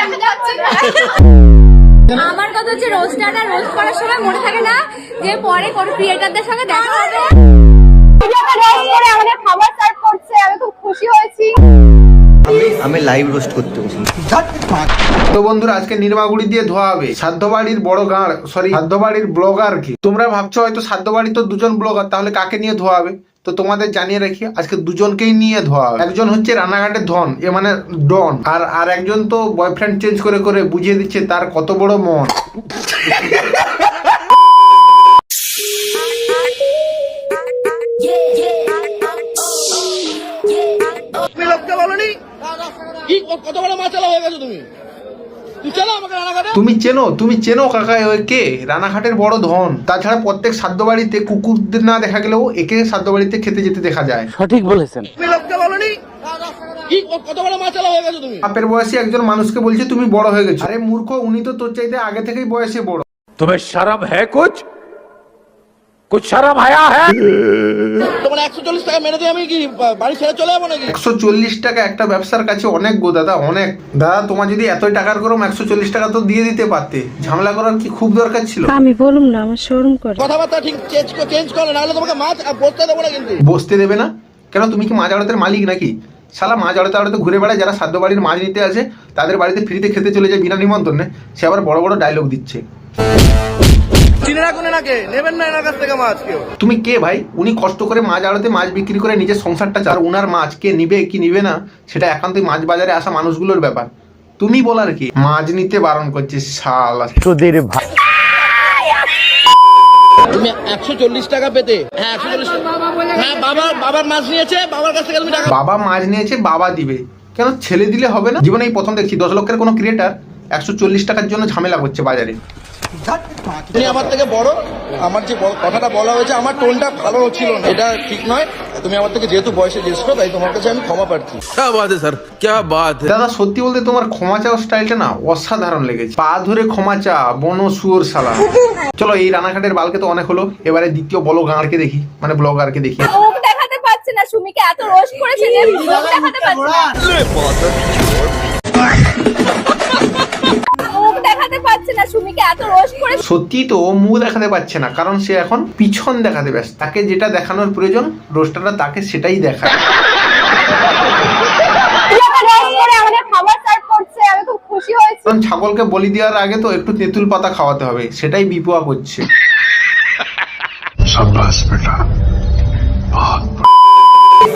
দেখা যাচ্ছে আমার কথা হচ্ছে রোস্টাররা রোস্ট করার সময় মনে থাকে না যে পরে কোন ক্রিয়েটারদের সঙ্গে দেখা হবে। ভিডিওটা রোস্ট করে আমাদের খাবার সার্ভ করছে আমি খুব খুশি হয়েছি আমি আমি লাইভ রোস্ট করতে তো বন্ধুরা আজকে নির্মাগুড়ি দিয়ে ধোয়া হবে। সাধ্যবাড়ির বড় গাঁড় সরি সাধ্যবাড়ির ব্লগার কি। তোমরা ভাবছ হয়তো সাধ্যবাড়ি তো দুজন ব্লগার তাহলে কাকে নিয়ে ধোয়া হবে? তো তোমাদের জানিয়ে রাখি আজকে দুজনকেই নিয়ে ধোয়া হবে একজন হচ্ছে রানাঘাটের ধন এ মানে ডন আর আর একজন তো বয়ফ্রেন্ড চেঞ্জ করে করে বুঝিয়ে দিচ্ছে তার কত বড় মন। কত বড় মাছালা হয়ে গেছো তুমি তুই চলো আমাকে রানাঘাটে তুমি চেনো তুমি চেনো কাকা কে? রানাঘাটের বড় ধন। তাছাড়া প্রত্যেক সাদ্য বাড়িতে কুকুরদের না দেখা গেলেও একে সাদ্য বাড়িতে খেতে যেতে দেখা যায়। সঠিক বলেছেন। বাপের বয়সে একজন মানুষকে বলছে তুমি বড় হয়ে গেছো। আরে মূর্খ উনি তো তোর চাইতে আগে থেকেই বয়সে বড়। তুমি সারাপ হ্যাঁ কোচ? कुछ शर्म आया है তোমার একশো চল্লিশ টাকা মেরে দিয়ে আমি কি বা- বাড়ি ছেড়ে চলে যাবো নাকি একশো চল্লিশ টাকা একটা ব্যবসার কাছে অনেক গো দাদা অনেক দাদা তোমার যদি এতই টাকার গরম একশো চল্লিশ টাকা তো দিয়ে দিতে পারতে ঝামেলা করার কি খুব দরকার ছিল আমি বলুম না আমার শোরুম করে কথাবার্তা ঠিক চেঞ্জ চেঞ্জ করো নাহলে তোমাকে মাছ আর বসতে দেবো না কিন্তু বসতে দেবে না কেন তুমি কি মাছ আড়তের মালিক নাকি শালা মাছ আড়তে আড়তে ঘুরে বেড়ায় যারা সাধ্য বাড়ির মাছ নিতে আসে তাদের বাড়িতে ফ্রিতে খেতে চলে যায় বিনা নিমন্ত্রণে সে আবার বড় বড় ডায়লগ দিচ্ছে চিনে রাখুন এনাকে নেবেন না এনার কাছ থেকে মাছ কেউ। তুমি কে ভাই? উনি কষ্ট করে মাছ মাছ বিক্রি করে নিজের সংসারটা চার মাছ কে নিবে কি নিবে না সেটা একান্তই মাছ বাজারে আসা মানুষগুলোর ব্যাপার। তুমি বলার কি? মাছ নিতে বারণ তোদের ভাই তুমি একশো চল্লিশ টাকা পেতে। হ্যাঁ, হ্যাঁ, বাবা বাবার মাছ নিয়েছে বাবার কাছ থেকে বাবা মাছ নিয়েছে বাবা দিবে। কেন? ছেলে দিলে হবে না? জীবনে এই প্রথম দেখছি দশ লক্ষের কোনো ক্রিয়েটার একশো চল্লিশ টাকার জন্য ঝামেলা করছে বাজারে। তুমি আমার থেকে বড় আমার যে বড়- কথাটা বলা হয়েছে আমার টোনটা ভালো ছিল না এটা ঠিক নয় তুমি আমার থেকে যেহেতু বয়সে জ্যেষ্ঠ তাই তোমার কাছে আমি ক্ষমা প্রার্থী क्या बात है सर क्या बात है দাদা সত্যি বলতে তোমার ক্ষমা চাওয়ার স্টাইলটা না অসাধারণ লেগেছে পা ধরে ক্ষমা চা বন শুয়োর শালা চলো এই রানাঘাটের বালকে তো অনেক হলো এবারে দ্বিতীয় বলো গাঁড়কে দেখি মানে ব্লগারকে দেখি মুখ দেখাতে পারছে না সুমিকে এত রোস্ট করেছে যে মুখ দেখাতে পারছে না সুমিকে এত সত্যি তো ও মুখ দেখাতে পারছে না কারণ সে এখন পিছন দেখাতে ব্যস্ত। তাকে যেটা দেখানোর প্রয়োজন রোস্টাররা তাকে সেটাই দেখায়। কারণ ছাগলকে বলি দেওয়ার আগে তো একটু তেঁতুল পাতা খাওয়াতে হবে সেটাই বিপোয়া করছে।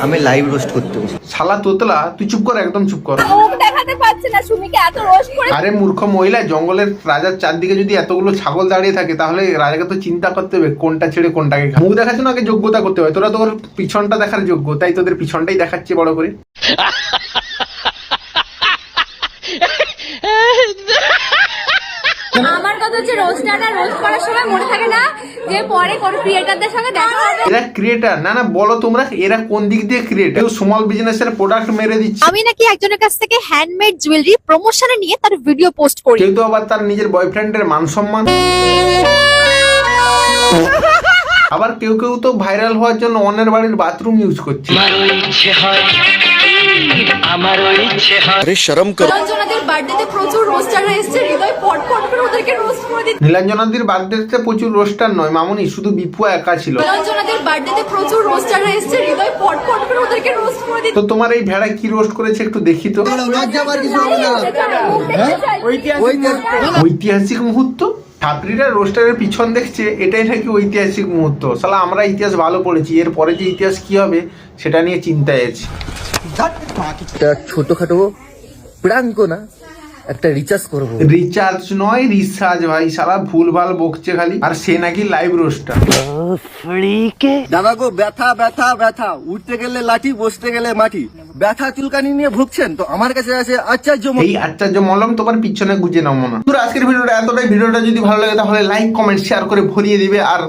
আমি লাইভ রোস্ট করতে বসি। শালা তোতলা তুই চুপ কর একদম চুপ কর। পারছে না সুমিকে এত রোস্ট করে আরে মূর্খ মহিলা জঙ্গলের রাজার চারদিকে যদি এতগুলো ছাগল দাঁড়িয়ে থাকে তাহলে রাজাকে তো চিন্তা করতে হবে কোনটা ছেড়ে কোনটাকে খাবে। মুখ দেখাচ্ছে না আগে যোগ্যতা করতে হবে তোরা তোর পিছনটা দেখার যোগ্য তাই তোদের পিছনটাই দেখাচ্ছে বড় করে আমার কথা হচ্ছে রোস্টাররা রোস্ট করার সময় মনে থাকে না যে পরে কোন ক্রিয়েটারদের সঙ্গে দেখা হবে। এরা ক্রিয়েটার না না বলো তোমরা এরা কোন দিক দিয়ে ক্রিয়েটার কেউ স্মল বিজনেসের প্রোডাক্ট মেরে দিচ্ছে। আমি নাকি একজনের কাছ থেকে হ্যান্ডমেড জুয়েলারি প্রমোশনে নিয়ে তার ভিডিও পোস্ট করি। কেউ তো আবার তার নিজের বয়ফ্রেন্ডের মান সম্মান। আবার কেউ কেউ তো ভাইরাল হওয়ার জন্য অন্যের বাড়ির বাথরুম ইউজ করছে। রঞ্জনাদের বার্থডেতে প্রচুর রোস্টাররা এসেছে হৃদয় করে ওদেরকে রোস্ট করে দিচ্ছে। নীলাঞ্জনাদির বার্থডেতে প্রচুর রোস্টার নয় মামুনি শুধু বিপুয়া একা ছিল। বার্থডেতে প্রচুর রোস্টাররা এসেছে হৃদয় করে ওদেরকে রোস্ট করে দিচ্ছে। তো তোমার এই ভেড়া কি রোস্ট করেছে একটু দেখি তো। ঐতিহাসিক মুহূর্ত। ছাত্রীরা রোস্টারের পিছন দেখছে এটাই নাকি ঐতিহাসিক মুহূর্ত। সালা আমরা ইতিহাস ভালো পড়েছি এর পরে যে ইতিহাস কি হবে সেটা নিয়ে চিন্তায় আছি। একটা ছোটখাটো প্রাঙ্ক না একটা রিচার্জ করব। রিচার্জ নয় রিসার্চ ভাই। সালা ভুল ভালো বকছে খালি। আর সে নাকি লাইভ রোস্টার দাদা গো ব্যথা ব্যথা ব্যথা। উঠতে গেলে লাঠি বসতে গেলে মাটি। ব্যথা চুলকানি নিয়ে ভুগছেন তো আমার কাছে আছে আচার্য এই আচার্য মলম তোমার পিছনে গুজে নাও মনে তোর আজকের ভিডিওটা এতটাই। ভিডিওটা যদি ভালো লাগে তাহলে লাইক কমেন্ট শেয়ার করে ভরিয়ে দিবে। আর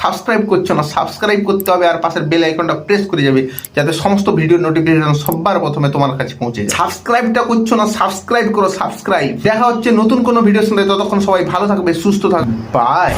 সাবস্ক্রাইব করছ না, সাবস্ক্রাইব করতে হবে আর পাশের বেল আইকনটা প্রেস করে যাবে, যাতে সমস্ত ভিডিও নোটিফিকেশন সবার প্রথমে তোমার কাছে পৌঁছে যায়। সাবস্ক্রাইবটা করছ না সাবস্ক্রাইব করো সাবস্ক্রাইব দেখা হচ্ছে নতুন কোনো ভিডিও শুনতে ততক্ষণ সবাই ভালো থাকবে, সুস্থ থাকবে। বাই